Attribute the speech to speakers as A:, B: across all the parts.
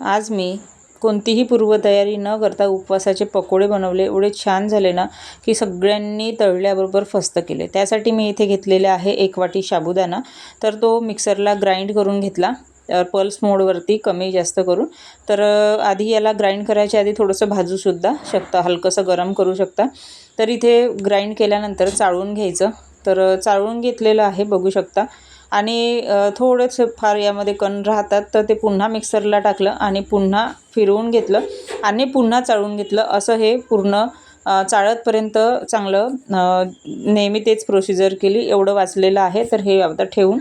A: आज मी कोणतीही पूर्वतयारी न करता उपवासाचे पकोडे बनवले एवढे छान झाले ना की सगळ्यांनी तळल्याबरोबर फस्त केले. त्यासाठी मी इथे घेतलेले आहे एक वाटी साबुदाणा तर तो मिक्सरला ग्राइंड करून घेतला. पल्स मोडवरती कमी जास्त करून. तर आधी याला ग्राइंड करायच्या आधी थोडंसं भाजूसुद्धा शकता. हलकंसं गरम करू शकता. तर इथे ग्राइंड केल्यानंतर चाळून घ्यायचं. तर चाळून घेतलेलं आहे बघू शकता. आणि थोडंसं थोडेसे फार यामध्ये कण राहतात तर ते पुन्हा मिक्सरला टाकलं आणि पुन्हा फिरवून घेतलं आणि पुन्हा चाळून घेतलं. असं हे पूर्ण चाळतपर्यंत चांगलं नेहमी तेच प्रोसिजर केली. एवढं वाचलेलं आहे तर हे आता ठेवून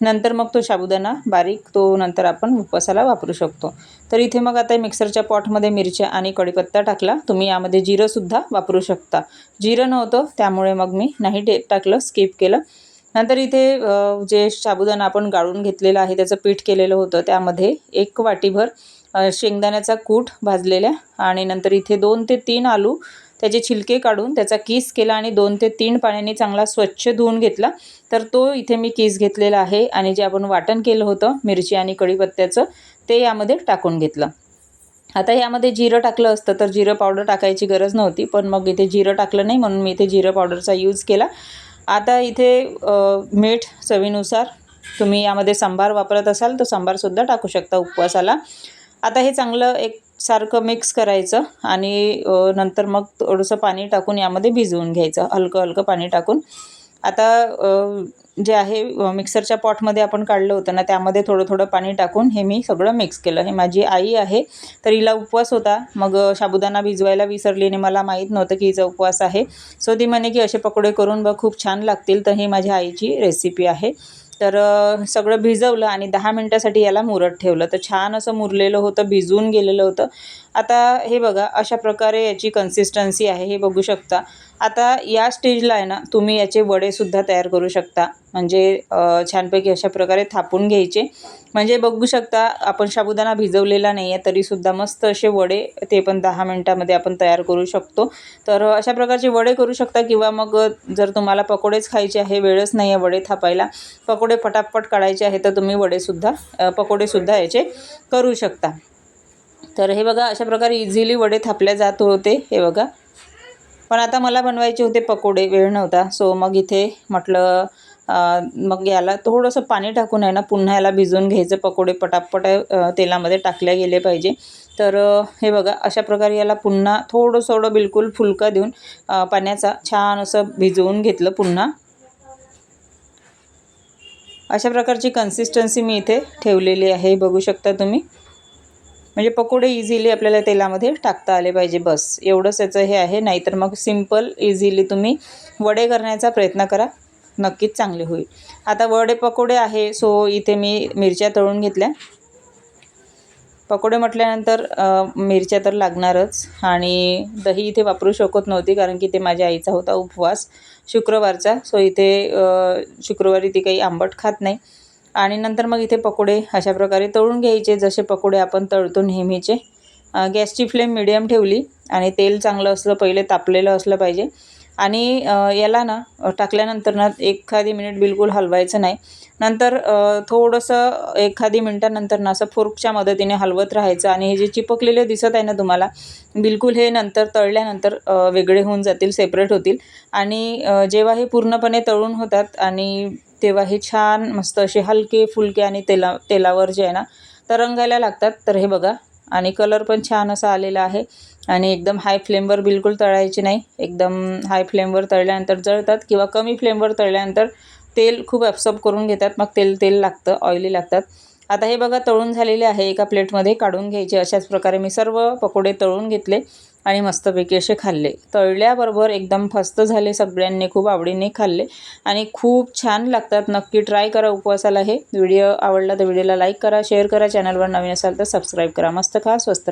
A: नंतर मग तो साबुदाणा बारीक तो नंतर आपण उपवासाला वापरू शकतो. तर इथे मग आता मिक्सरच्या पॉटमध्ये मिरच्या आणि कढीपत्ता टाकला. तुम्ही यामध्ये जिरंसुद्धा वापरू शकता. जिरं नव्हतं त्यामुळे मग मी नाही टाकलं स्किप केलं. नंतर इथे जे साबुदाणा आपण गाळून घेतलेलं आहे त्याचं पीठ केलेलं होतं त्यामध्ये एक वाटीभर शेंगदाण्याचा कूट भाजलेल्या आणि नंतर इथे दोन ते तीन आलू त्याचे छिलके काढून त्याचा किस केला आणि दोन ते तीन पाण्याने चांगला स्वच्छ धुवून घेतला. तर तो इथे मी किस घेतलेला आहे आणि जे आपण वाटण केलं होतं मिरची आणि कढीपत्त्याचं ते यामध्ये टाकून घेतलं. आता यामध्ये जिरं टाकलं असतं तर जिरं पावडर टाकायची गरज नव्हती पण मग इथे जिरं टाकलं नाही म्हणून मी इथे जिरं पावडरचा यूज केला. आता इथे मीठ चवीनुसार तुम्ही यामध्ये सांबार वापरत असाल तर सांबारसुद्धा टाकू शकता उपवासाला. आता हे चांगलं एक सारखं मिक्स करायचं आणि नंतर मग थोडंसं पाणी टाकून यामध्ये भिजवून घ्यायचं. हलकं हलकं पाणी टाकून. आता जे आहे मिक्सरच्या पॉटमध्ये आपण काढलं होतं ना त्यामध्ये थोडं थोडं पाणी टाकून हे मी सगळं मिक्स केलं. हे माझी आई आहे तर हिला उपवास होता. मग साबुदाणा भिजवायला विसरली आणि मला माहीत नव्हतं की हिचा उपवास आहे. सो ती म्हणे की असे पकोडे करून बघ खूप छान लागतील. तर ही माझ्या आईची रेसिपी आहे. तर सगळं भिजवलं आणि दहा मिनटासाठी याला मुरत ठेवलं. तर छान असं मुरलेलं होतं भिजून गेलेलं होतं. आता हे बघा अशा प्रकारे याची कन्सिस्टन्सी आहे हे बघू शकता. आता या स्टेजला आहे ना तुम्ही याचे वडेसुद्धा तयार करू शकता. म्हणजे छानपैकी अशा प्रकारे थापून घ्यायचे. म्हणजे बघू शकता आपण साबुदाणा भिजवलेला नाही आहे तरीसुद्धा मस्त असे वडे ते पण दहा मिनटामध्ये आपण तयार करू शकतो. तर अशा प्रकारचे वडे करू शकता किंवा मग जर तुम्हाला पकोडेच खायचे आहे वेळच नाही आहे वडे थापायला पकोडे पटापट काढायचे आहे तर तुम्ही वडेसुद्धा पकोडेसुद्धा याचे करू शकता. तर हे बघा अशा प्रकारे इझिली वडे थापल्या जात होते हे बघा. पण आता मला बनवायचे होते पकोडे वेळ नव्हता. सो मग इथे म्हटलं मग याला थोडंसं पाणी टाकून आहे ना पुन्हा याला भिजवून घ्यायचं. पकोडे पटापट तेलामध्ये टाकल्या गेले पाहिजे. तर हे बघा अशा प्रकारे याला पुन्हा थोडं थोडं बिलकुल फुलका देऊन पाण्याचा छान असं भिजवून घेतलं पुन्हा. अशा प्रकारची कन्सिस्टन्सी मी इथे ठेवलेली आहे. बघू शकता तुम्ही. म्हणजे पकोडे इझिली आपल्याला तेलामध्ये टाकता आले पाहिजे. बस एवढंच याचं हे आहे. नाहीतर मग सिंपल इझिली तुम्ही वडे करण्याचा प्रयत्न करा. नक्कीच चांगले होईल. आता वडे पकोडे आहे सो इथे मी मिरच्या तळून घेतल्या. पकोडे म्हटल्यानंतर मिरच्या तर लागणारच आणि दही इथे वापरू शकत नव्हती कारण की ते माझ्या आईचा होता उपवास शुक्रवारचा. सो इथे शुक्रवारी ती काही आंबट खात नाही. आणि नंतर मग इथे पकोडे अशा प्रकारे तळून घ्यायचे जसे पकोडे आपण तळतो नेहमीचे. गॅसची फ्लेम मिडियम ठेवली आणि तेल चांगलं असलं पहिले तापलेलं असलं पाहिजे. आणि याला ना टाकल्यानंतर ना एखादी मिनिट बिलकुल हलवायचं नाही. नंतर थोडंसं एखादी मिनटानंतर ना असं फोर्कच्या मदतीने हलवत राहायचं आणि हे जे चिपकलेले दिसत आहे ना तुम्हाला बिलकुल हे नंतर तळल्यानंतर वेगळे होऊन जातील सेपरेट होतील. आणि जेव्हा हे पूर्णपणे तळून होतात आणि तेव्हा हे छान मस्त असे हलके फुलके आणि तेला तेलावर जे आहे ना तरंगायला लागतात. तर हे बघा आणि कलर पण छान असा आलेला आहे. आणि एकदम हाय फ्लेमवर बिलकुल तळायचे नाही. एकदम हाय फ्लेमवर तळल्यानंतर जळतात किंवा कमी फ्लेमवर तळल्यानंतर तेल खूप ॲब्सॉर्ब करून घेतात. मग तेल तेल लागतं ऑइली लागतात. आता हे बघा तळून झालेले आहे एका प्लेटमध्ये काढून घ्यायचे. अशाच प्रकारे मी सर्व पकोडे तळून घेतले आणि मस्तपैकी असे खाल्ले. तळल्याबरोबर एकदम फस्त झाले सगळ्यांनी खूप आवडीने खाल्ले. आणि खूप छान लागतात. नक्की ट्राय करा उपवासाला हे. व्हिडिओ आवडला तर व्हिडिओला लाईक करा शेअर करा. चॅनलवर नवीन असाल तर सबस्क्राईब करा. मस्त खा स्वस्त